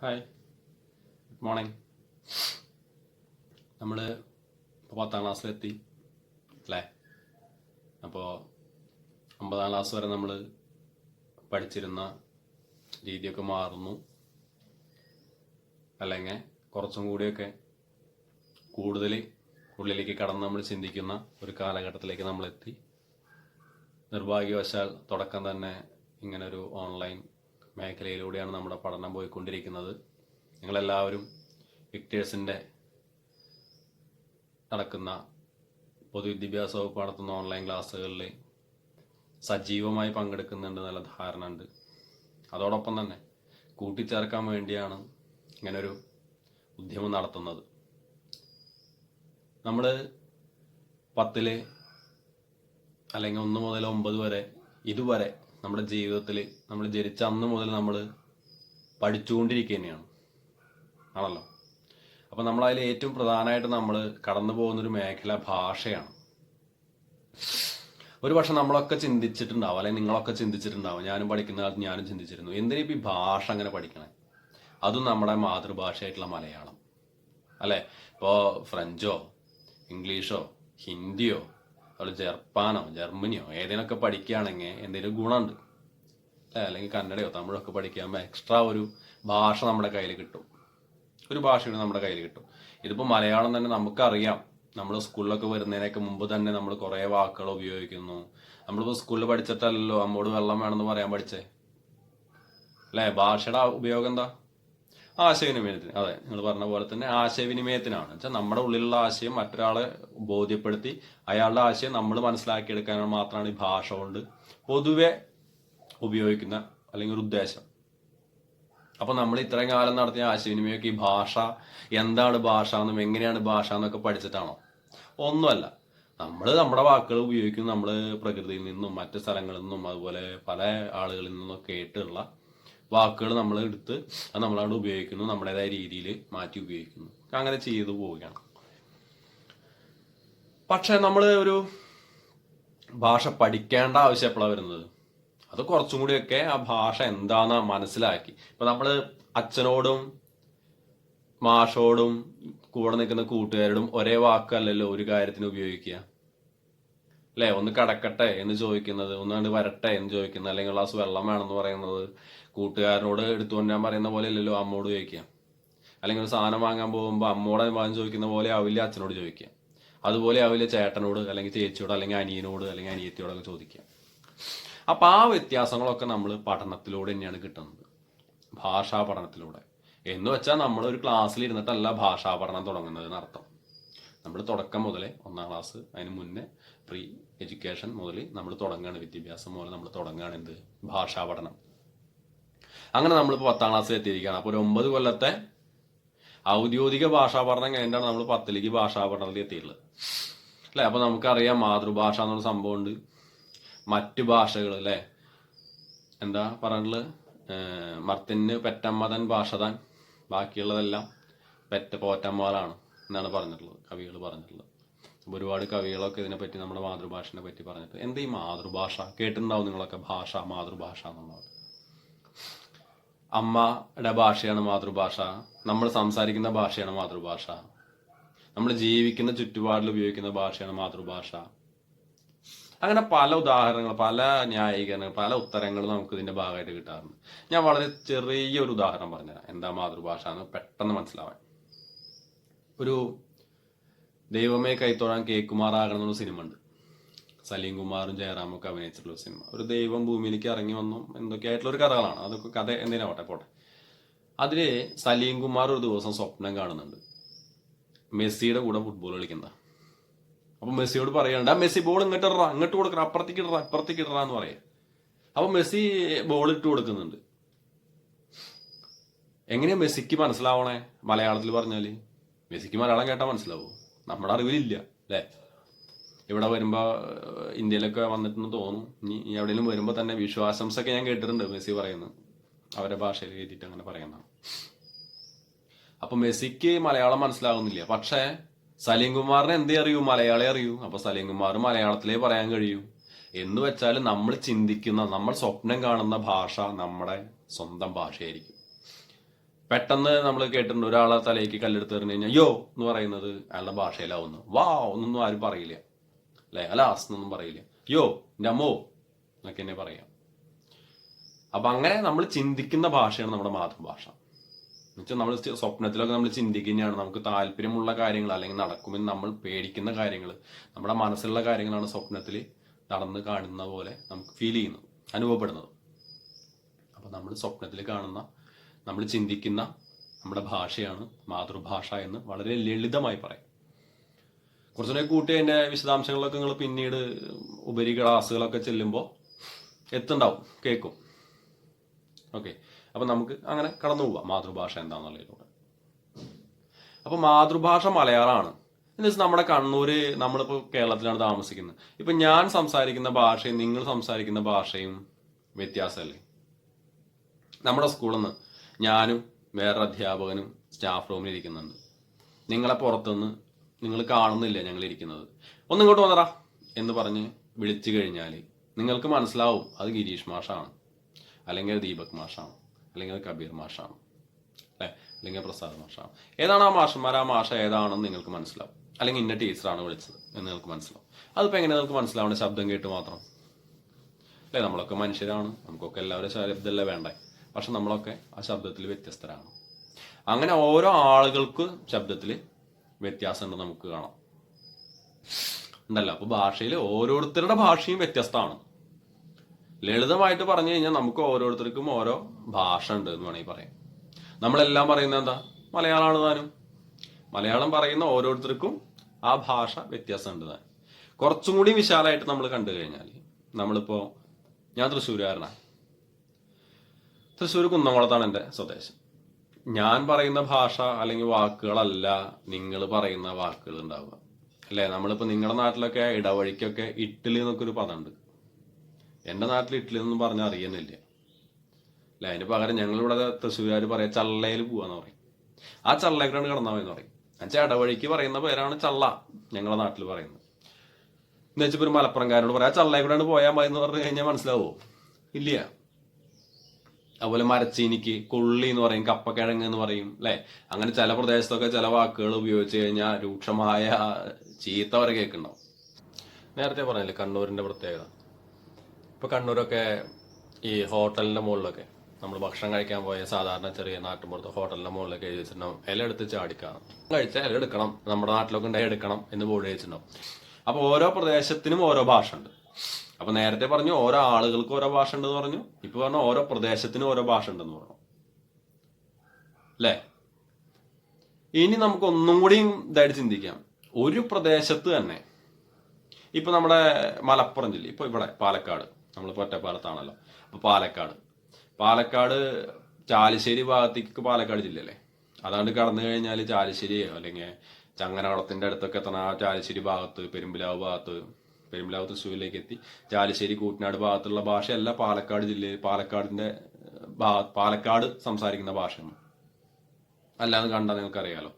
Hi good morning നമ്മൾ ഇപ്പോൾ പത്താം ക്ലാസ്സിലെത്തി അല്ലേ? അപ്പോൾ ഒമ്പതാം ക്ലാസ് വരെ നമ്മൾ പഠിച്ചിരുന്ന രീതിയൊക്കെ മാറുന്നു. അല്ലെങ്കിൽ കുറച്ചും കൂടിയൊക്കെ കൂടുതൽ ഉള്ളിലേക്ക് കടന്ന് നമ്മൾ ചിന്തിക്കുന്ന ഒരു കാലഘട്ടത്തിലേക്ക് നമ്മളെത്തി. നിർഭാഗ്യവശാൽ തുടക്കം തന്നെ ഇങ്ങനൊരു ഓൺലൈൻ മേഖലയിലൂടെയാണ് നമ്മുടെ പഠനം പോയിക്കൊണ്ടിരിക്കുന്നത്. നിങ്ങളെല്ലാവരും വിക്ടേഴ്സിന്റെ നടക്കുന്ന പൊതുവിദ്യാഭ്യാസ വകുപ്പ് നടത്തുന്ന ഓൺലൈൻ ക്ലാസ്സുകളിൽ സജീവമായി പങ്കെടുക്കുന്നുണ്ട് നല്ല ധാരണ ഉണ്ട്. അതോടൊപ്പം തന്നെ കൂട്ടിച്ചേർക്കാൻ വേണ്ടിയാണ് ഇങ്ങനൊരു ഉദ്യമം നടത്തുന്നത്. നമ്മൾ പത്തിൽ അല്ലെങ്കിൽ ഒന്ന് മുതൽ ഒമ്പത് വരെ ഇതുവരെ നമ്മുടെ ജീവിതത്തിൽ നമ്മൾ ജനിച്ച അന്ന് മുതൽ നമ്മൾ പഠിച്ചുകൊണ്ടിരിക്കുക തന്നെയാണ് ആണല്ലോ? അപ്പം നമ്മളതിൽ ഏറ്റവും പ്രധാനമായിട്ട് നമ്മൾ കടന്നു പോകുന്നൊരു മേഖല ഭാഷയാണ്. ഒരു പക്ഷെ നമ്മളൊക്കെ ചിന്തിച്ചിട്ടുണ്ടാവും അല്ലെങ്കിൽ നിങ്ങളൊക്കെ ചിന്തിച്ചിട്ടുണ്ടാവും ഞാനും പഠിക്കുന്ന കാലത്ത് ഞാനും ചിന്തിച്ചിരുന്നു എന്തിനും ഈ ഭാഷ അങ്ങനെ പഠിക്കണേ? അതും നമ്മുടെ മാതൃഭാഷയായിട്ടുള്ള മലയാളം. അല്ലേ? ഇപ്പോൾ ഫ്രഞ്ചോ ഇംഗ്ലീഷോ ഹിന്ദിയോ അതുപോലെ ജർപ്പാനോ ജർമ്മനിയോ ഏതിനൊക്കെ പഠിക്കുകയാണെങ്കിൽ എന്തെങ്കിലും ഗുണമുണ്ട്. അല്ലെങ്കിൽ കന്നഡയോ തമിഴോ ഒക്കെ പഠിക്കുമ്പോൾ എക്സ്ട്രാ ഒരു ഭാഷ നമ്മുടെ കയ്യിൽ കിട്ടും. ഒരു ഭാഷയുടെ നമ്മുടെ കയ്യിൽ കിട്ടും. ഇതിപ്പോൾ മലയാളം തന്നെ നമുക്കറിയാം. നമ്മൾ സ്കൂളിലൊക്കെ വരുന്നതിനൊക്കെ മുമ്പ് തന്നെ നമ്മൾ കുറേ വാക്കുകൾ ഉപയോഗിക്കുന്നു. നമ്മളിപ്പോൾ സ്കൂളിൽ പഠിച്ചിട്ടല്ലോ അമ്മോട് വെള്ളം വേണമെന്ന് പറയാൻ പഠിച്ചേ? അല്ലേ? ഭാഷയുടെ ഉപയോഗം എന്താ? ആശയവിനിമയത്തിന്. അതെ നിങ്ങൾ പറഞ്ഞ പോലെ തന്നെ ആശയവിനിമയത്തിനാണ്. വെച്ചാൽ നമ്മുടെ ഉള്ളിലുള്ള ആശയം മറ്റൊരാളെ ബോധ്യപ്പെടുത്തി അയാളുടെ ആശയം നമ്മൾ മനസ്സിലാക്കിയെടുക്കാൻ മാത്രമാണ് ഈ ഭാഷ കൊണ്ട് പൊതുവെ ഉപയോഗിക്കുന്ന അല്ലെങ്കിൽ ഒരു ഉദ്ദേശം. അപ്പൊ നമ്മൾ ഇത്രയും കാലം നടത്തിയ ആശയവിനിമയമൊക്കെ ഈ ഭാഷ എന്താണ് ഭാഷ എന്നും എങ്ങനെയാണ് ഭാഷ എന്നൊക്കെ പഠിച്ചിട്ടാണോ? ഒന്നുമല്ല. നമ്മൾ നമ്മുടെ വാക്കുകൾ ഉപയോഗിക്കുന്നു നമ്മൾ പ്രകൃതിയിൽ നിന്നും മറ്റ് സ്ഥലങ്ങളിൽ നിന്നും അതുപോലെ പല ആളുകളിൽ നിന്നും കേട്ടുള്ള വാക്കുകൾ നമ്മൾ എടുത്ത് അത് നമ്മളവിടെ ഉപയോഗിക്കുന്നു നമ്മുടേതായ രീതിയിൽ മാറ്റി ഉപയോഗിക്കുന്നു. അങ്ങനെ ചെയ്തു പോവുകയാണ്. പക്ഷെ നമ്മൾ ഒരു ഭാഷ പഠിക്കേണ്ട ആവശ്യം എപ്പോഴാണ് വരുന്നത്. അത് കുറച്ചും കൂടിയൊക്കെ ആ ഭാഷ എന്താന്ന് മനസ്സിലാക്കി. ഇപ്പൊ നമ്മൾ അച്ഛനോടും മാഷോടും കൂടെ നിൽക്കുന്ന കൂട്ടുകാരോടും ഒരേ വാക്കല്ലല്ലോ ഒരു കാര്യത്തിന് ഉപയോഗിക്കുക. അല്ലേ? ഒന്ന് കടക്കട്ടെ എന്ന് ചോദിക്കുന്നത് ഒന്ന് കണ്ട് വരട്ടെ എന്ന് ചോദിക്കുന്നത് അല്ലെങ്കിൽ ഗ്ലാസ് വെള്ളം വേണമെന്ന് പറയുന്നത് കൂട്ടുകാരനോട് എടുത്തുകൊണ്ടാൻ പറയുന്ന പോലെ അല്ലല്ലോ അമ്മോട് ചോദിക്കുക. അല്ലെങ്കിൽ ഒരു സാധനം വാങ്ങാൻ പോകുമ്പോൾ അമ്മോട് വാങ്ങി ചോദിക്കുന്ന പോലെ ആവില്ല അച്ഛനോട് ചോദിക്കുക. അതുപോലെ ആവില്ല ചേട്ടനോട് അല്ലെങ്കിൽ ചേച്ചിയോട് അല്ലെങ്കിൽ അനിയനോട് അല്ലെങ്കിൽ അനിയത്തിയോടൊക്കെ ചോദിക്കുക. അപ്പൊ ആ വ്യത്യാസങ്ങളൊക്കെ നമ്മൾ പഠനത്തിലൂടെ തന്നെയാണ് കിട്ടുന്നത്. ഭാഷാ പഠനത്തിലൂടെ. എന്ന് വെച്ചാൽ നമ്മൾ ഒരു ക്ലാസ്സിൽ ഇരുന്നിട്ടല്ല ഭാഷാ പഠനം തുടങ്ങുന്നതെന്ന് അർത്ഥം. നമ്മൾ തുടക്കം മുതലേ ഒന്നാം ക്ലാസ് അതിന് മുന്നേ പ്രീ എഡ്യൂക്കേഷൻ മുതൽ നമ്മൾ തുടങ്ങുകയാണ് വിദ്യാഭ്യാസം മുതൽ നമ്മൾ തുടങ്ങുകയാണ് എന്ത്? ഭാഷാ പഠനം. അങ്ങനെ നമ്മളിപ്പോൾ പത്താം ക്ലാസ്സിൽ എത്തിയിരിക്കുകയാണ്. അപ്പോൾ ഒരു ഒമ്പത് കൊല്ലത്തെ ഔദ്യോഗിക ഭാഷാ പഠനം കഴിഞ്ഞിട്ടാണ് നമ്മൾ പത്തിലേക്ക് ഭാഷാ പഠനത്തിൽ എത്തിയിട്ടുള്ളത്. അല്ലേ? അപ്പോൾ നമുക്കറിയാം മാതൃഭാഷ എന്നുള്ള സംഭവമുണ്ട്. മറ്റ് ഭാഷകൾ അല്ലേ? എന്താ പറഞ്ഞിട്ടുള്ളത്? മർത്തിന് പെറ്റമ്മതൻ ഭാഷതാൻ. ബാക്കിയുള്ളതെല്ലാം പെറ്റ പോറ്റമ്മകളാണ് എന്നാണ് പറഞ്ഞിട്ടുള്ളത് കവികൾ പറഞ്ഞിട്ടുള്ളത്. അപ്പോൾ ഒരുപാട് കവികളൊക്കെ ഇതിനെപ്പറ്റി നമ്മുടെ മാതൃഭാഷനെ പറ്റി പറഞ്ഞിട്ട്. എന്ത് ഈ മാതൃഭാഷ? കേട്ടിട്ടുണ്ടാവും നിങ്ങളൊക്കെ ഭാഷ മാതൃഭാഷ എന്നുള്ളത്. അമ്മയുടെ ഭാഷയാണ് മാതൃഭാഷ. നമ്മൾ സംസാരിക്കുന്ന ഭാഷയാണ് മാതൃഭാഷ. നമ്മൾ ജീവിക്കുന്ന ചുറ്റുപാടിൽ ഉപയോഗിക്കുന്ന ഭാഷയാണ് മാതൃഭാഷ. അങ്ങനെ പല ഉദാഹരണങ്ങൾ പല ന്യായീകരണങ്ങൾ പല ഉത്തരങ്ങൾ നമുക്ക് ഇതിന്റെ ഭാഗമായിട്ട് കിട്ടാറുണ്ട്. ഞാൻ വളരെ ചെറിയ ഒരു ഉദാഹരണം പറഞ്ഞുതരാം. എന്താ മാതൃഭാഷ എന്ന് പെട്ടെന്ന് മനസ്സിലാവാൻ. ഒരു ദൈവമേ കൈത്തോഴാൻ കേക്കുമാറാകണം എന്നൊരു സിനിമ ഉണ്ട് സലീം കുമാറും ജയറാമും ഒക്കെ അഭിനയിച്ചിട്ടുള്ള സിനിമ. ഒരു ദൈവം ഭൂമിയിലേക്ക് ഇറങ്ങി വന്നു എന്തൊക്കെയായിട്ടുള്ള ഒരു കഥകളാണ്. അതൊക്കെ കഥ എന്തിനാ പോട്ടെ അതിൽ സലീം കുമാർ ഒരു ദിവസം സ്വപ്നം കാണുന്നുണ്ട്. മെസ്സിയുടെ കൂടെ ഫുട്ബോൾ കളിക്കുന്ന അപ്പൊ മെസ്സിയോട് പറയണ്ട "ആ മെസ്സി ബോൾ ഇങ്ങോട്ട് ഇടറ ഇങ്ങോട്ട് കൊടുക്കണം അപ്പുറത്തേക്ക് ഇടറ അപ്പുറത്തേക്ക് ഇടറ എന്ന് പറയാ. അപ്പൊ മെസ്സി ബോൾ ഇട്ട് കൊടുക്കുന്നുണ്ട്. എങ്ങനെയാ മെസ്സിക്ക് മനസ്സിലാവണേ? മലയാളത്തിൽ പറഞ്ഞാൽ മെസ്സിക്ക് മലയാളം കേട്ടാൽ മനസ്സിലാവോ. നമ്മുടെ അറിവിലില്ല അല്ലേ? ഇവിടെ വരുമ്പോ ഇന്ത്യയിലൊക്കെ വന്നിട്ടെന്ന് തോന്നും. ഇനി എവിടെയെങ്കിലും വരുമ്പോ തന്നെ വിശ്വാസംസ് ഒക്കെ ഞാൻ കേട്ടിട്ടുണ്ട് മെസ്സി പറയുന്നത്. അവരുടെ ഭാഷയിൽ എഴുതിയിട്ട് അങ്ങനെ പറയുന്ന അപ്പൊ മെസ്സിക്ക് മലയാളം മനസ്സിലാകുന്നില്ല പക്ഷേ സലീം കുമാറിന് എന്തേ അറിയൂ? മലയാളി അറിയൂ. അപ്പൊ സലീം കുമാർ മലയാളത്തിലേ പറയാൻ കഴിയൂ. എന്ന് വെച്ചാൽ നമ്മൾ ചിന്തിക്കുന്ന നമ്മൾ സ്വപ്നം കാണുന്ന ഭാഷ നമ്മുടെ സ്വന്തം ഭാഷയായിരിക്കും. പെട്ടെന്ന് നമ്മൾ കേട്ടിട്ടുണ്ട് ഒരാളെ തലയ്ക്ക് കല്ലെടുത്ത് എറിഞ്ഞു കഴിഞ്ഞാൽ യോ എന്ന് പറയുന്നത് അയാളുടെ ഭാഷയിലാവുന്നു. വാ ഒന്നും ആരും പറയില്ല. അല്ലെ? അലാസ് എന്നൊന്നും പറയില്ല. യോ നമോ എന്നൊക്കെ എന്നെ പറയാം. അപ്പൊ അങ്ങനെ നമ്മൾ ചിന്തിക്കുന്ന ഭാഷയാണ് നമ്മുടെ മാതൃഭാഷ. എന്നുവെച്ചാൽ നമ്മൾ സ്വപ്നത്തിലൊക്കെ നമ്മൾ ചിന്തിക്കുന്നതാണ് നമുക്ക് താല്പര്യമുള്ള കാര്യങ്ങൾ അല്ലെങ്കിൽ നടക്കുമെന്ന് നമ്മൾ പേടിക്കുന്ന കാര്യങ്ങൾ നമ്മുടെ മനസ്സിലുള്ള കാര്യങ്ങളാണ് സ്വപ്നത്തിൽ നടന്ന് കാണുന്ന പോലെ നമുക്ക് ഫീൽ ചെയ്യുന്നത് അനുഭവപ്പെടുന്നത്. അപ്പോൾ നമ്മൾ സ്വപ്നത്തിൽ കാണുന്ന നമ്മൾ ചിന്തിക്കുന്ന നമ്മുടെ ഭാഷയാണ് മാതൃഭാഷ എന്ന് വളരെ ലളിതമായി പറയാം. കുറച്ചുകൂടെ കൂട്ടി അതിന്റെ വിശദാംശങ്ങളൊക്കെ നിങ്ങൾ പിന്നീട് ഉപരി ക്ലാസ്സുകളൊക്കെ ചെല്ലുമ്പോൾ എത്തുണ്ടാവും കേൾക്കും. ഓക്കെ അപ്പം നമുക്ക് അങ്ങനെ കടന്നു പോവാം. മാതൃഭാഷ എന്താണെന്നുള്ളതിലൂടെ അപ്പോൾ മാതൃഭാഷ മലയാളമാണ്. എന്ന് വെച്ചാൽ നമ്മുടെ കണ്ണൂര് നമ്മളിപ്പോൾ കേരളത്തിലാണ് താമസിക്കുന്നത്. ഇപ്പം ഞാൻ സംസാരിക്കുന്ന ഭാഷയും നിങ്ങൾ സംസാരിക്കുന്ന ഭാഷയും വ്യത്യാസമല്ലേ? നമ്മുടെ സ്കൂളിൽ നിന്ന് ഞാനും വേറൊരു അധ്യാപകനും സ്റ്റാഫ് റൂമിൽ ഇരിക്കുന്നുണ്ട്. നിങ്ങളെ പുറത്തുനിന്ന് നിങ്ങൾ കാണുന്നില്ല ഞങ്ങൾ ഇരിക്കുന്നത്. ഒന്ന് ഇങ്ങോട്ട് വന്നടാ എന്ന് പറഞ്ഞ് വിളിച്ചു കഴിഞ്ഞാൽ നിങ്ങൾക്ക് മനസ്സിലാവും അത് ഗിരീഷ് മാഷാണ്. അല്ലെങ്കിൽ ദീപക് മാഷാണ്. അല്ലെങ്കിൽ അത് കബീർ മാഷാണ് അല്ലെ? അല്ലെങ്കിൽ പ്രസാദ് മാഷാണ് ഏതാണ് ആ മാഷന്മാർ ആ മാഷ ഏതാണെന്ന് നിങ്ങൾക്ക് മനസ്സിലാവും. അല്ലെങ്കിൽ ഇന്ന ടീച്ചറാണ് വിളിച്ചത് എന്ന് നിങ്ങൾക്ക് മനസ്സിലാവും. അതിപ്പോൾ എങ്ങനെ നിങ്ങൾക്ക് മനസ്സിലാവണം ശബ്ദം കേട്ട് മാത്രം. അല്ലേ? നമ്മളൊക്കെ മനുഷ്യരാണ്. നമുക്കൊക്കെ എല്ലാവരും ശബ്ദമല്ലേ വേണ്ടേ? പക്ഷെ നമ്മളൊക്കെ ആ ശബ്ദത്തിൽ വ്യത്യസ്തരാണ്. അങ്ങനെ ഓരോ ആളുകൾക്ക് ശബ്ദത്തിൽ വ്യത്യാസമുണ്ട് നമുക്ക് കാണാം. ഉണ്ടല്ലോ? അപ്പൊ ഭാഷയിൽ ഓരോരുത്തരുടെ ഭാഷയും വ്യത്യസ്തമാണ്. ലളിതമായിട്ട് പറഞ്ഞു കഴിഞ്ഞാൽ നമുക്ക് ഓരോരുത്തർക്കും ഓരോ ഭാഷ ഉണ്ട് എന്ന് വേണമെങ്കിൽ പറയാം. നമ്മളെല്ലാം പറയുന്നത് എന്താ? മലയാളമാണ് താനും. മലയാളം പറയുന്ന ഓരോരുത്തർക്കും ആ ഭാഷ വ്യത്യാസമുണ്ട് താൻ കുറച്ചും കൂടി വിശാലമായിട്ട് നമ്മൾ കണ്ടു കഴിഞ്ഞാൽ നമ്മളിപ്പോൾ ഞാൻ തൃശ്ശൂരുകാരനാണ് തൃശ്ശൂർ കുന്നംകുളത്താണ് എന്റെ സ്വദേശം. ഞാൻ പറയുന്ന ഭാഷ അല്ലെങ്കിൽ വാക്കുകളല്ല നിങ്ങൾ പറയുന്ന വാക്കുകൾ ഉണ്ടാവുക. അല്ലേ? നമ്മളിപ്പോൾ നിങ്ങളുടെ നാട്ടിലൊക്കെ ഇടവഴിക്കൊക്കെ ഇഡ്ഡലി എന്നൊക്കെ ഒരു പദമുണ്ട്. എന്റെ നാട്ടിൽ ഇഡ്ഡലി എന്നൊന്നും പറഞ്ഞാൽ അറിയുന്നില്ല. അല്ല അതിന് പകരം ഞങ്ങളിവിടെ തൃശ്ശൂരുകാർ പറയാം ചള്ളയിൽ പോവാന്ന് പറയും. ആ ചള്ളയിലാണ് കിടന്നാൽ എന്ന് പറയും. എന്നുവെച്ചാൽ ഇടവഴിക്ക് പറയുന്ന പേരാണ് ചള്ള ഞങ്ങളുടെ നാട്ടിൽ പറയുന്നത്. എന്ന് വെച്ചപ്പോൾ ഒരു മലപ്പുറംകാരോട് പറയാം ആ ചള്ളേക്കൂടെയാണ് പോയാൽ മതി എന്ന് പറഞ്ഞു കഴിഞ്ഞാൽ മനസ്സിലാവോ? ഇല്ല. അതുപോലെ മരച്ചീനിക്ക് കൊള്ളി എന്ന് പറയും കപ്പക്കിഴങ്ങ് എന്ന് പറയും അല്ലെ? അങ്ങനെ ചില പ്രദേശത്തൊക്കെ ചില വാക്കുകൾ ഉപയോഗിച്ച് കഴിഞ്ഞാൽ രൂക്ഷമായ ചീത്ത വരെ കേൾക്കുന്നുണ്ടാവും. നേരത്തെ പറഞ്ഞില്ലേ കണ്ണൂരിന്റെ പ്രത്യേകത? ഇപ്പൊ കണ്ണൂരൊക്കെ ഈ ഹോട്ടലിന്റെ മുകളിലൊക്കെ നമ്മൾ ഭക്ഷണം കഴിക്കാൻ പോയ സാധാരണ ചെറിയ നാട്ടുമ്പുറത്ത് ഹോട്ടലിന്റെ മുകളിലൊക്കെ എഴുതി വെച്ചിട്ടുണ്ടാവും. ഇല എടുത്ത് ചാടിക്കണം കഴിച്ച ഇല എടുക്കണം. നമ്മുടെ നാട്ടിലൊക്കെ ഉണ്ടായി എടുക്കണം എന്ന് ബോർഡ് വെച്ചിട്ടുണ്ടാവും അപ്പൊ ഓരോ പ്രദേശത്തിനും ഓരോ ഭാഷ ഉണ്ട്. അപ്പൊ നേരത്തെ പറഞ്ഞു ഓരോ ആളുകൾക്ക് ഓരോ ഭാഷ ഉണ്ടെന്ന് പറഞ്ഞു. ഇപ്പൊ പറഞ്ഞു ഓരോ പ്രദേശത്തിനും ഓരോ ഭാഷ ഉണ്ടെന്ന് പറഞ്ഞു. അല്ലേ? ഇനി നമുക്ക് ഒന്നും കൂടി ഇതായിട്ട് ചിന്തിക്കാം. ഒരു പ്രദേശത്ത് തന്നെ ഇപ്പൊ നമ്മുടെ മലപ്പുറം ജില്ല ഇപ്പൊ ഇവിടെ പാലക്കാട്. നമ്മളിപ്പോ ഒറ്റപ്പാലത്താണല്ലോ. അപ്പോൾ പാലക്കാട്. പാലക്കാട് ചാലിശ്ശേരി ഭാഗത്തേക്ക് പാലക്കാട് ജില്ലയല്ലേ? അതാണ്ട് കടന്നു കഴിഞ്ഞാൽ ചാലിശ്ശേരിയോ അല്ലെങ്കിൽ ചങ്ങനകുളത്തിന്റെ അടുത്തൊക്കെ എത്തണ ആ ചാലിശ്ശേരി ഭാഗത്ത് പെരുമ്പിലാവ് ഭാഗത്ത് പെരുമ്പിലാവ് തൃശ്ശൂരിലേക്ക് എത്തി. ചാലിശ്ശേരി കൂട്ടനാട് ഭാഗത്തുള്ള ഭാഷയല്ല പാലക്കാട് ജില്ലയിൽ പാലക്കാടിന്റെ ഭാഗ പാലക്കാട് സംസാരിക്കുന്ന ഭാഷയാണ് അല്ലാതെ കണ്ടാൽ നിങ്ങൾക്ക് അറിയാലോ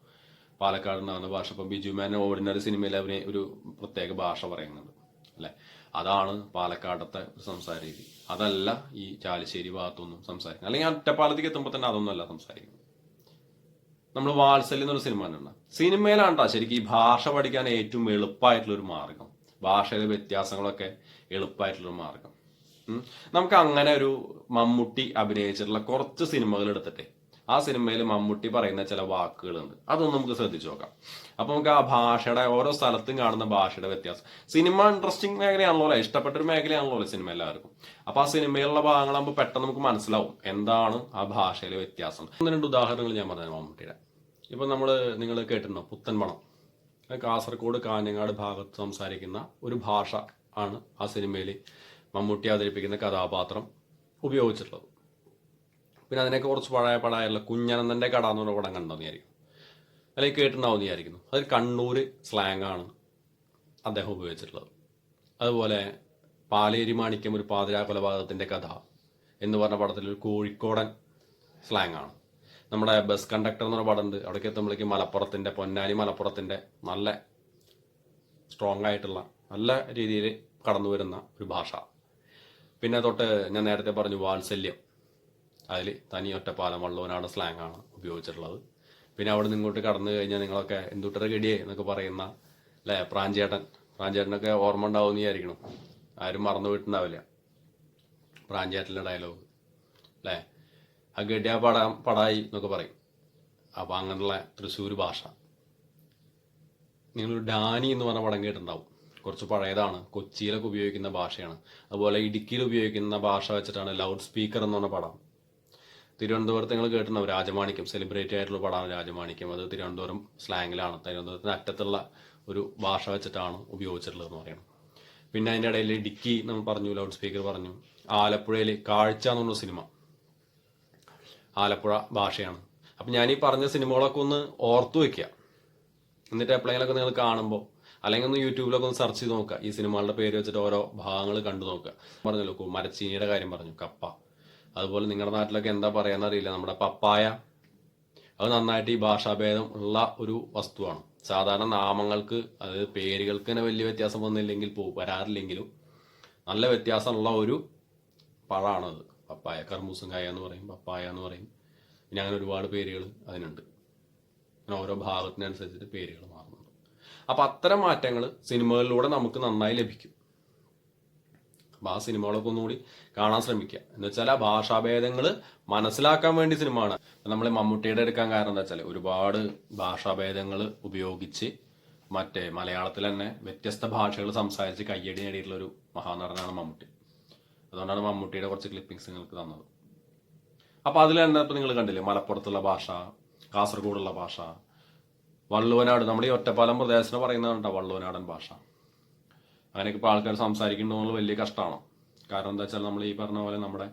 പാലക്കാട് ഉണ്ടാകുന്ന ഭാഷ. ഇപ്പൊ ബിജു മാൻ ഓർഡിനറി സിനിമയിൽ അവന് ഒരു പ്രത്യേക ഭാഷ പറയുന്നുണ്ട് അല്ലെ? അതാണ് പാലക്കാടത്തെ സംസാര രീതി അതല്ല ഈ ചാലിശ്ശേരി ഭാഗത്തൊന്നും സംസാരിക്കുന്നത്. അല്ലെങ്കിൽ ഒറ്റപ്പാലത്തേക്ക് എത്തുമ്പോൾ തന്നെ അതൊന്നും അല്ല സംസാരിക്കുന്നത്. നമ്മൾ വാത്സല്യം എന്നൊരു സിനിമ കണ്ടിട്ടുണ്ട്? സിനിമയിലാണ്ടാ ശരിക്കും ഈ ഭാഷ പഠിക്കാൻ ഏറ്റവും എളുപ്പമായിട്ടുള്ളൊരു മാർഗം. ഭാഷയിലെ വ്യത്യാസങ്ങളൊക്കെ എളുപ്പമായിട്ടുള്ളൊരു മാർഗം. നമുക്ക് അങ്ങനെ ഒരു മമ്മൂട്ടി അഭിനയിച്ചിട്ടുള്ള കുറച്ച് സിനിമകൾ എടുത്തിട്ടെ ആ സിനിമയിൽ മമ്മൂട്ടി പറയുന്ന ചില വാക്കുകളുണ്ട്. അതൊന്നും നമുക്ക് ശ്രദ്ധിച്ചു നോക്കാം. അപ്പൊ നമുക്ക് ആ ഭാഷയുടെ ഓരോ സ്ഥലത്തും കാണുന്ന ഭാഷയുടെ വ്യത്യാസം. സിനിമ ഇൻട്രസ്റ്റിംഗ് മേഖലയാണല്ലോ അല്ലെ? ഇഷ്ടപ്പെട്ട ഒരു മേഖലയാണല്ലോ അല്ലെ സിനിമ എല്ലാവർക്കും? അപ്പൊ ആ സിനിമയിലുള്ള ഭാഗങ്ങളാകുമ്പോൾ പെട്ടെന്ന് നമുക്ക് മനസ്സിലാവും എന്താണ് ആ ഭാഷയിലെ വ്യത്യാസം. ഒന്ന് രണ്ട് ഉദാഹരണങ്ങൾ ഞാൻ പറഞ്ഞു മമ്മൂട്ടിയുടെ. ഇപ്പൊ നമ്മൾ നിങ്ങൾ കേട്ടിട്ടുണ്ടോ? പുത്തൻ പണം കാസർഗോഡ് കാഞ്ഞങ്ങാട് ഭാഗത്ത് സംസാരിക്കുന്ന ഒരു ഭാഷ ആണ് ആ സിനിമയിൽ മമ്മൂട്ടി അവതരിപ്പിക്കുന്ന കഥാപാത്രം ഉപയോഗിച്ചിട്ടുള്ളത്. പിന്നെ അതിനൊക്കെ കുറച്ച് പഴയ പഴയുള്ള കുഞ്ഞനന്ദന്റെ കട എന്ന് പറഞ്ഞ പടം കണ്ടോ വിചാരിക്കും അല്ലെങ്കിൽ കേട്ടിട്ടുണ്ടാവും വിചാരിക്കുന്നു അത് കണ്ണൂർ സ്ലാങ് ആണ് അദ്ദേഹം ഉപയോഗിച്ചിട്ടുള്ളത്. അതുപോലെ പാലേരി മാണിക്യം ഒരു പാതിരാ കൊലപാതകത്തിന്റെ കഥ എന്ന് പറഞ്ഞ പടത്തിൽ ഒരു കോഴിക്കോടൻ സ്ലാങ്ങാണ് നമ്മുടെ ബസ് കണ്ടക്ടർ എന്ന് പറഞ്ഞ പടമുണ്ട്. അവിടേക്ക് എത്തുമ്പോഴേക്കും മലപ്പുറത്തിന്റെ പൊന്നാനി മലപ്പുറത്തിന്റെ നല്ല സ്ട്രോങ് ആയിട്ടുള്ള നല്ല രീതിയിൽ കടന്നു വരുന്ന ഒരു ഭാഷ. പിന്നെ തൊട്ട് ഞാൻ നേരത്തെ പറഞ്ഞു വാത്സല്യം. അതിൽ തനി ഒറ്റപ്പാലം വള്ളവനാട് സ്ലാങ് ആണ് ഉപയോഗിച്ചിട്ടുള്ളത്. പിന്നെ അവിടെ നിന്ന് ഇങ്ങോട്ട് കടന്നു കഴിഞ്ഞാൽ നിങ്ങളൊക്കെ എന്തുട്ടര ഗടിയെ എന്നൊക്കെ പറയുന്ന അല്ലേ പ്രാഞ്ചേട്ടൻ. പ്രാഞ്ചേട്ടനൊക്കെ ഓർമ്മ ഉണ്ടാവുന്ന വിചാരിക്കണം. ആരും മറന്നു പോയിട്ടുണ്ടാവില്ല. പ്രാഞ്ചേട്ടന്റെ ഡയലോഗ് അല്ലേ ആ ഗഡിയ പട പടായി എന്നൊക്കെ പറയും. അപ്പം അങ്ങനെയുള്ള തൃശ്ശൂർ ഭാഷ. നിങ്ങൾ ഡാനി എന്ന് പറഞ്ഞ പടം കേട്ടിട്ടുണ്ടാവും. കുറച്ച് പഴയതാണ്. കൊച്ചിയിലൊക്കെ ഉപയോഗിക്കുന്ന ഭാഷയാണ്. അതുപോലെ ഇടുക്കിയിൽ ഉപയോഗിക്കുന്ന ഭാഷ വെച്ചിട്ടാണ് ലൗഡ് സ്പീക്കർ എന്ന് പറഞ്ഞ പടം. തിരുവനന്തപുരത്ത് നിങ്ങൾ കേട്ടിട്ടുണ്ടാവും രാജമാണിക്യം സെലിബ്രേറ്റ് ആയിട്ടുള്ള പടമാണ് രാജമാണിക്യം. അത് തിരുവനന്തപുരം സ്ലാങ്ങിലാണ് തിരുവനന്തപുരത്തിന് അറ്റത്തുള്ള ഒരു ഭാഷ വെച്ചിട്ടാണ് ഉപയോഗിച്ചിട്ടുള്ളത് എന്ന് പറയുന്നത് പിന്നെ അതിന്റെ ഇടയിൽ ഡിക്കി നമ്മൾ പറഞ്ഞു ലൗഡ് സ്പീക്കർ പറഞ്ഞു. ആലപ്പുഴയിൽ കാഴ്ച എന്ന് പറഞ്ഞ സിനിമ. ആലപ്പുഴ ഭാഷയാണ്. അപ്പം ഞാൻ ഈ പറഞ്ഞ സിനിമകളൊക്കെ ഒന്ന് ഓർത്തു വെക്കുക. എന്നിട്ട് എപ്പോഴെങ്കിലൊക്കെ നിങ്ങൾ കാണുമ്പോൾ അല്ലെങ്കിൽ ഒന്ന് യൂട്യൂബിലൊക്കെ ഒന്ന് സെർച്ച് ചെയ്ത് നോക്കുക. ഈ സിനിമകളുടെ പേര് വെച്ചിട്ട് ഓരോ ഭാഗങ്ങൾ കണ്ടു നോക്കുക. പറഞ്ഞല്ലോ മരച്ചീനിയുടെ കാര്യം പറഞ്ഞു കപ്പ. അതുപോലെ നിങ്ങളുടെ നാട്ടിലൊക്കെ എന്താ പറയാന്നറിയില്ല നമ്മുടെ പപ്പായ അത് നന്നായിട്ട് ഈ ഭാഷാഭേദം ഉള്ള ഒരു വസ്തുവാണ്. സാധാരണ നാമങ്ങൾക്ക് അതായത് പേരുകൾക്ക് തന്നെ വലിയ വ്യത്യാസം വന്നില്ലെങ്കിൽ പോ വരാറില്ലെങ്കിലും നല്ല വ്യത്യാസമുള്ള ഒരു പഴമാണത് പപ്പായ കർമൂസങ്കായ എന്ന് പറയും പപ്പായ എന്ന് പറയും. പിന്നെ അങ്ങനെ ഒരുപാട് പേരുകൾ അതിനുണ്ട്. അങ്ങനെ ഓരോ ഭാഗത്തിനനുസരിച്ചിട്ട് പേരുകൾ മാറുന്നുണ്ട്. അപ്പം അത്തരം മാറ്റങ്ങൾ സിനിമകളിലൂടെ നമുക്ക് നന്നായി ലഭിക്കും. അപ്പം ആ സിനിമകളൊക്കെ ഒന്നുകൂടി കാണാൻ ശ്രമിക്കുക. എന്ന് വെച്ചാൽ ആ ഭാഷാഭേദങ്ങൾ മനസ്സിലാക്കാൻ വേണ്ടി സിനിമയാണ്. നമ്മൾ മമ്മൂട്ടിയുടെ എടുക്കാൻ കാരണം എന്താ വെച്ചാൽ ഒരുപാട് ഭാഷാഭേദങ്ങൾ ഉപയോഗിച്ച് മറ്റേ മലയാളത്തിൽ തന്നെ വ്യത്യസ്ത ഭാഷകൾ സംസാരിച്ച് കയ്യടി നേടിയിട്ടുള്ള ഒരു മഹാനടനാണ് മമ്മൂട്ടി. അതുകൊണ്ടാണ് മമ്മൂട്ടിയുടെ കുറച്ച് ക്ലിപ്പിംഗ്സ് നിങ്ങൾക്ക് തന്നത്. അപ്പൊ അതിൽ തന്നെ ഇപ്പൊ നിങ്ങൾ കണ്ടില്ലേ? മലപ്പുറത്തുള്ള ഭാഷ കാസർഗോഡുള്ള ഭാഷ വള്ളുവനാട്. നമ്മുടെ ഈ ഒറ്റപ്പാലം പ്രദേശത്തിന് പറയുന്നതാണ് കേട്ടോ വള്ളുവനാടൻ ഭാഷ. അങ്ങനെയൊക്കെ ഇപ്പോൾ ആൾക്കാർ സംസാരിക്കുന്നത് വലിയ കഷ്ടമാണ് കാരണം എന്താ വെച്ചാൽ നമ്മൾ ഈ പറഞ്ഞ പോലെ നമ്മുടെ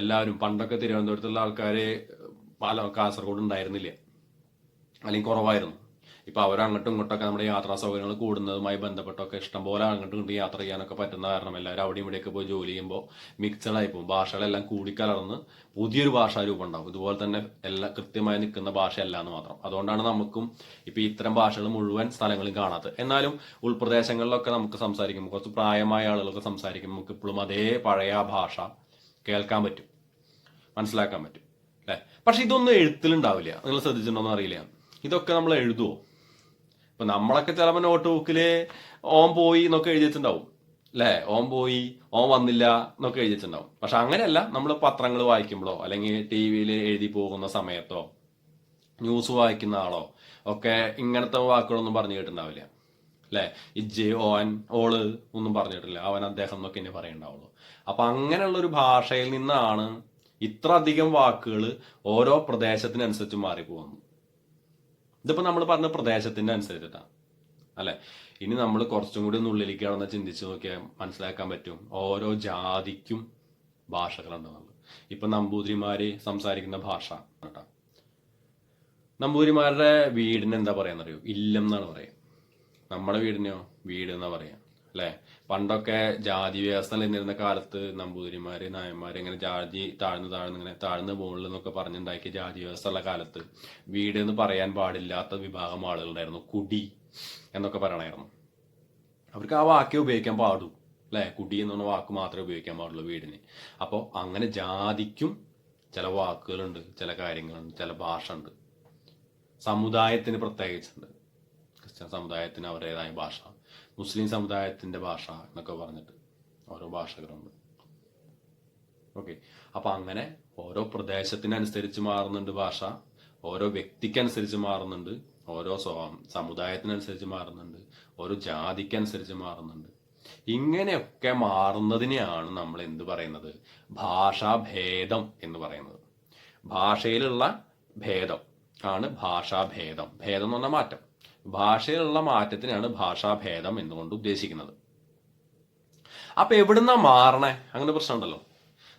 എല്ലാവരും പണ്ടൊക്കെ തിരുവനന്തപുരത്തുള്ള ആൾക്കാർ പല കാസർഗോഡ് ഉണ്ടായിരുന്നില്ല. അല്ലെങ്കിൽ കുറവായിരുന്നു. ഇപ്പൊ അവർ അങ്ങോട്ടും ഇങ്ങോട്ടൊക്കെ നമ്മുടെ യാത്രാ സൗകര്യങ്ങൾ കൂടുന്നതുമായി ബന്ധപ്പെട്ടൊക്കെ ഇഷ്ടംപോലെ അങ്ങോട്ടും ഇങ്ങോട്ടും യാത്ര ചെയ്യാനൊക്കെ പറ്റുന്ന കാരണം എല്ലാവരും അവിടെയും ഇവിടെയൊക്കെ പോയി ജോലി ചെയ്യുമ്പോൾ മിക്സഡായി പോകും. ഭാഷകളെല്ലാം കൂടിക്കലർന്ന് പുതിയൊരു ഭാഷാ രൂപം ഉണ്ടാവും. ഇതുപോലെ തന്നെ എല്ലാം കൃത്യമായി നിൽക്കുന്ന ഭാഷയല്ല എന്ന് മാത്രം. അതുകൊണ്ടാണ് നമുക്കും ഇപ്പൊ ഇത്തരം ഭാഷകൾ മുഴുവൻ സ്ഥലങ്ങളും കാണാത്തത്. എന്നാലും ഉൾപ്രദേശങ്ങളിലൊക്കെ നമുക്ക് സംസാരിക്കുമ്പോൾ കുറച്ച് പ്രായമായ ആളുകളൊക്കെ സംസാരിക്കുമ്പോൾ നമുക്ക് ഇപ്പോഴും അതേ പഴയ ഭാഷ കേൾക്കാൻ പറ്റും. മനസ്സിലാക്കാൻ പറ്റും. അല്ലേ? പക്ഷെ ഇതൊന്നും എഴുത്തിലുണ്ടാവില്ല. നിങ്ങൾ ശ്രദ്ധിച്ചിട്ടുണ്ടോന്ന് അറിയില്ല. ഇതൊക്കെ നമ്മൾ എഴുതുമോ ഇപ്പൊ നമ്മളൊക്കെ ചിലപ്പോൾ നോട്ട് ബുക്കിൽ ഓം പോയി എന്നൊക്കെ എഴുതിയിട്ടുണ്ടാവും. അല്ലേ ഓം പോയി ഓം വന്നില്ല എന്നൊക്കെ എഴുതിയിട്ടുണ്ടാവും. പക്ഷെ അങ്ങനെയല്ല നമ്മൾ പത്രങ്ങൾ വായിക്കുമ്പോഴോ അല്ലെങ്കിൽ ടി വിയിൽ എഴുതി പോകുന്ന സമയത്തോ ന്യൂസ് വായിക്കുന്ന ആളോ ഒക്കെ ഇങ്ങനത്തെ വാക്കുകളൊന്നും പറഞ്ഞു കേട്ടിട്ടുണ്ടാവില്ല. അല്ലേ ഇജ്ജ് ഓൻ ഓൾ ഒന്നും പറഞ്ഞിട്ടില്ല അവൻ അദ്ദേഹം എന്നൊക്കെ ഇനി പറയുന്നുണ്ടാവുള്ളൂ അപ്പൊ അങ്ങനെയുള്ള ഒരു ഭാഷയിൽ നിന്നാണ് ഇത്ര അധികം വാക്കുകൾ ഓരോ പ്രദേശത്തിനനുസരിച്ച് മാറിപ്പോകുന്നു ഇതിപ്പോ നമ്മൾ പറഞ്ഞ പ്രദേശത്തിന്റെ അനുസരിച്ചിട്ടാണ് അല്ലേ? ഇനി നമ്മൾ കുറച്ചും കൂടി ഒന്ന് ഉള്ളിലേക്ക് കടന്ന് ചിന്തിച്ച് നോക്കിയാൽ മനസ്സിലാക്കാൻ പറ്റും ഓരോ ജാതിക്കും ഭാഷകളുണ്ടെന്നുള്ളത് ഇപ്പം നമ്പൂതിരിമാർ സംസാരിക്കുന്ന ഭാഷ കേട്ടോ. നമ്പൂതിരിമാരുടെ വീടിന് എന്താ പറയാന്നറിയോ? ഇല്ലം എന്നാണ് പറയുക. നമ്മുടെ വീടിനെയോ? വീട് എന്നാ പറയാ? അല്ലെ? പണ്ടൊക്കെ ജാതി വ്യവസ്ഥ നിന്നിരുന്ന കാലത്ത് നമ്പൂതിരിമാര് നായന്മാര് ഇങ്ങനെ ജാതി താഴ്ന്ന് താഴ്ന്ന് ഇങ്ങനെ താഴ്ന്ന് മുകളിൽ എന്നൊക്കെ പറഞ്ഞുണ്ടാക്കിയ ജാതി വ്യവസ്ഥ ഉള്ള കാലത്ത് വീട് എന്ന് പറയാൻ പാടില്ലാത്ത വിഭാഗം ആളുകളുണ്ടായിരുന്നു. കുടി എന്നൊക്കെ പറയണമായിരുന്നു അവർക്ക് ആ വാക്കേ ഉപയോഗിക്കാൻ പാടൂ അല്ലെ? കുടി എന്ന് പറഞ്ഞ വാക്ക് മാത്രമേ ഉപയോഗിക്കാൻ പാടുള്ളൂ വീടിന്. അപ്പോൾ അങ്ങനെ ജാതിക്കും ചില വാക്കുകളുണ്ട് ചില കാര്യങ്ങളുണ്ട് ചില ഭാഷ ഉണ്ട് സമുദായത്തിന് പ്രത്യേകിച്ചുണ്ട്. ക്രിസ്ത്യൻ സമുദായത്തിന് അവരുടേതായ ഭാഷ. മുസ്ലിം സമുദായത്തിന്റെ ഭാഷ എന്നൊക്കെ പറഞ്ഞിട്ട് ഓരോ ഭാഷകളുണ്ട്. ഓക്കെ. അപ്പൊ അങ്ങനെ ഓരോ പ്രദേശത്തിനനുസരിച്ച് മാറുന്നുണ്ട് ഭാഷ ഓരോ വ്യക്തിക്കനുസരിച്ച് മാറുന്നുണ്ട് ഓരോ സമുദായത്തിനനുസരിച്ച് മാറുന്നുണ്ട് ഓരോ ജാതിക്കനുസരിച്ച് മാറുന്നുണ്ട്. ഇങ്ങനെയൊക്കെ മാറുന്നതിനെയാണ് നമ്മൾ എന്ത് പറയുന്നത്? ഭാഷാഭേദം എന്ന് പറയുന്നത്. ഭാഷയിലുള്ള ഭേദം ആണ് ഭാഷാഭേദം. ഭേദം എന്ന് പറഞ്ഞാൽ മാറ്റം. ഭാഷയിലുള്ള മാറ്റത്തിനാണ് ഭാഷാഭേദം എന്നുകൊണ്ട് ഉദ്ദേശിക്കുന്നത്. അപ്പൊ എവിടുന്നാ മാറണേ? അങ്ങനെ പ്രശ്നമുണ്ടല്ലോ.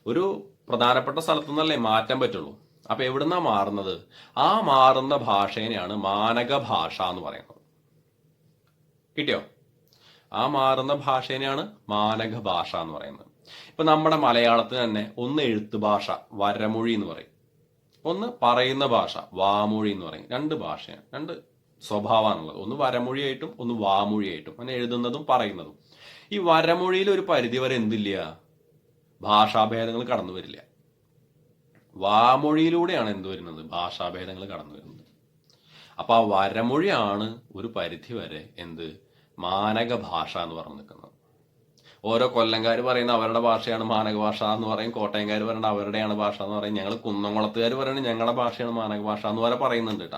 ഒരു പ്രധാനപ്പെട്ട സ്ഥലത്തു നിന്നല്ലേ മാറ്റാൻ പറ്റുള്ളൂ. അപ്പൊ എവിടുന്നാ മാറുന്നത്? ആ മാറുന്ന ഭാഷേനെയാണ് മാനക ഭാഷ എന്ന് പറയുന്നത്. കിട്ടിയോ? ആ മാറുന്ന ഭാഷേനെയാണ് മാനക ഭാഷ എന്ന് പറയുന്നത്. ഇപ്പൊ നമ്മുടെ മലയാളത്തിന് തന്നെ ഒന്ന് എഴുത്തു ഭാഷ വരമൊഴി എന്ന് പറയും. ഒന്ന് പറയുന്ന ഭാഷ വാമൊഴി എന്ന് പറയും. രണ്ട് ഭാഷയാണ്. രണ്ട് സ്വഭാവമാണുള്ളത്. ഒന്ന് വരമൊഴിയായിട്ടും ഒന്ന് വാമൊഴിയായിട്ടും അങ്ങനെ എഴുതുന്നതും പറയുന്നതും. ഈ വരമൊഴിയിൽ ഒരു പരിധി വരെ എന്തില്ല? ഭാഷാഭേദങ്ങൾ കടന്നു വരില്ല. വാമൊഴിയിലൂടെയാണ് എന്ത് വരുന്നത്? ഭാഷാഭേദങ്ങൾ കടന്നു വരുന്നത്. അപ്പോൾ ആ വരമൊഴിയാണ് ഒരു പരിധി വരെ എന്ത്? മാനക ഭാഷ എന്ന് പറഞ്ഞു നിൽക്കുന്നത്. ഓരോ കൊല്ലംകാർ പറയുന്ന അവരുടെ ഭാഷയാണ് മാനക ഭാഷ എന്ന് പറയും. കോട്ടയംകാർ പറയുന്നത് അവരുടെയാണ് ഭാഷ എന്ന് പറയും. ഞങ്ങൾ കുന്നംകുളത്തുകാർ പറയുന്നത് ഞങ്ങളുടെ ഭാഷയാണ് മാനക ഭാഷ എന്ന് വരെ പറയുന്നുണ്ട് കേട്ടോ.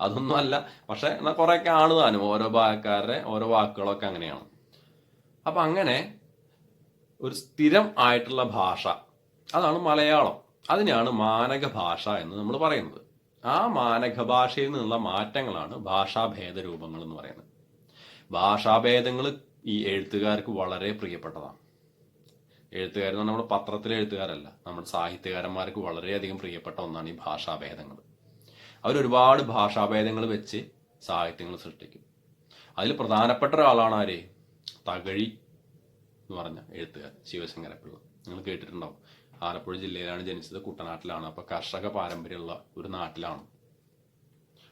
അതൊന്നും അല്ല പക്ഷെ എന്നാൽ കുറെയൊക്കെ ആണ് താനും ഓരോ ഭാഗക്കാരുടെ ഓരോ വാക്കുകളൊക്കെ അങ്ങനെയാണ്. അപ്പൊ അങ്ങനെ ഒരു സ്ഥിരം ആയിട്ടുള്ള ഭാഷ അതാണ് മലയാളം. അതിനാണ് മാനക ഭാഷ എന്ന് നമ്മൾ പറയുന്നത്. ആ മാനക ഭാഷയിൽ നിന്നുള്ള മാറ്റങ്ങളാണ് ഭാഷാഭേദ രൂപങ്ങൾ എന്ന് പറയുന്നത്. ഭാഷാഭേദങ്ങൾ ഈ എഴുത്തുകാർക്ക് വളരെ പ്രിയപ്പെട്ടതാണ്. എഴുത്തുകാരെന്ന് പറഞ്ഞാൽ നമ്മൾ പത്രത്തിലെ എഴുത്തുകാരല്ല നമ്മുടെ സാഹിത്യകാരന്മാർക്ക് വളരെയധികം പ്രിയപ്പെട്ട ഒന്നാണ് ഈ ഭാഷാഭേദങ്ങൾ അവരൊരുപാട് ഭാഷാഭേദങ്ങൾ വെച്ച് സാഹിത്യങ്ങൾ സൃഷ്ടിക്കും. അതിൽ പ്രധാനപ്പെട്ട ഒരാളാണ് ആര്? തകഴി എന്ന് പറഞ്ഞ എഴുത്തുകാരൻ ശിവശങ്കരപ്പിള്ള. നിങ്ങൾ കേട്ടിട്ടുണ്ടാവും. ആലപ്പുഴ ജില്ലയിലാണ് ജനിച്ചത് കുട്ടനാട്ടിലാണ്. അപ്പോൾ കർഷക പാരമ്പര്യമുള്ള ഒരു നാട്ടിലാണ്.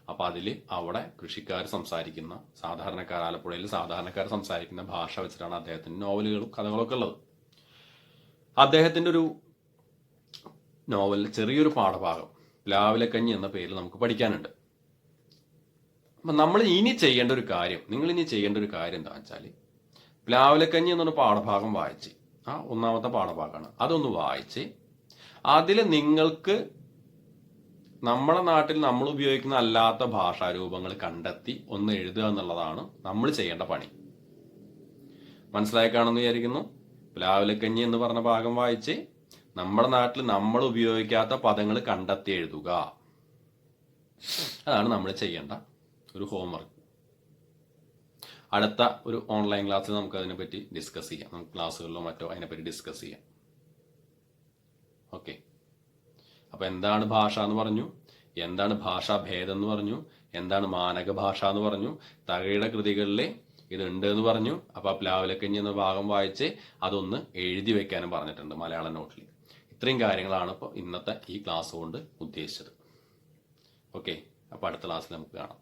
അപ്പോൾ അതിൽ അവിടെ കൃഷിക്കാർ സംസാരിക്കുന്ന സാധാരണക്കാർ ആലപ്പുഴയിൽ സാധാരണക്കാർ സംസാരിക്കുന്ന ഭാഷ വെച്ചിട്ടാണ് അദ്ദേഹത്തിന്റെ നോവലുകളും കഥകളൊക്കെ ഉള്ളത്. അദ്ദേഹത്തിന്റെ ഒരു നോവലിൽ ചെറിയൊരു പാഠഭാഗം പ്ലാവിലക്കഞ്ഞി എന്ന പേരിൽ നമുക്ക് പഠിക്കാനുണ്ട്. അപ്പൊ നമ്മൾ ഇനി ചെയ്യേണ്ട ഒരു കാര്യം നിങ്ങൾ ഇനി ചെയ്യേണ്ട ഒരു കാര്യം എന്താ വെച്ചാൽ പ്ലാവിലക്കഞ്ഞി എന്നൊരു പാഠഭാഗം വായിച്ച് ആ ഒന്നാമത്തെ പാഠഭാഗമാണ് അതൊന്ന് വായിച്ച് അതിൽ നിങ്ങൾക്ക് നമ്മുടെ നാട്ടിൽ നമ്മൾ ഉപയോഗിക്കുന്ന അല്ലാത്ത ഭാഷാരൂപങ്ങൾ കണ്ടെത്തി ഒന്ന് എഴുതുക എന്നുള്ളതാണ് നമ്മൾ ചെയ്യേണ്ട പണി. മനസ്സിലായി കാണുമെന്ന് വിചാരിക്കുന്നു? പ്ലാവിലക്കഞ്ഞി എന്ന് പറഞ്ഞ ഭാഗം വായിച്ച് നമ്മുടെ നാട്ടിൽ നമ്മൾ ഉപയോഗിക്കാത്ത പദങ്ങൾ കണ്ടെത്തി എഴുതുക. അതാണ് നമ്മൾ ചെയ്യേണ്ട ഒരു ഹോംവർക്ക് അടുത്ത ഒരു ഓൺലൈൻ ക്ലാസ്സിൽ നമുക്ക് അതിനെപ്പറ്റി ഡിസ്കസ് ചെയ്യാം. നമുക്ക് ക്ലാസ്സുകളിലോ മറ്റോ അതിനെപ്പറ്റി ഡിസ്കസ് ചെയ്യാം. ഓക്കെ അപ്പോൾ എന്താണ് ഭാഷ എന്ന് പറഞ്ഞു? എന്താണ് ഭാഷാ ഭേദം എന്ന് പറഞ്ഞു? എന്താണ് മാനക ഭാഷ എന്ന് പറഞ്ഞു? തകയുടെ കൃതികളിലെ ഇതുണ്ട് എന്ന് പറഞ്ഞു. അപ്പോൾ ആ പ്ലാവിലക്കഞ്ഞി എന്ന ഭാഗം വായിച്ച് അതൊന്ന് എഴുതി വെക്കാനും പറഞ്ഞിട്ടുണ്ട് മലയാള നോട്ടിൽ ഇത്രയും കാര്യങ്ങളാണ് ഇപ്പോൾ ഇന്നത്തെ ഈ ക്ലാസ് കൊണ്ട് ഉദ്ദേശിച്ചത്. ഓക്കെ അപ്പോൾ അടുത്ത ക്ലാസ്സിൽ നമുക്ക് കാണാം.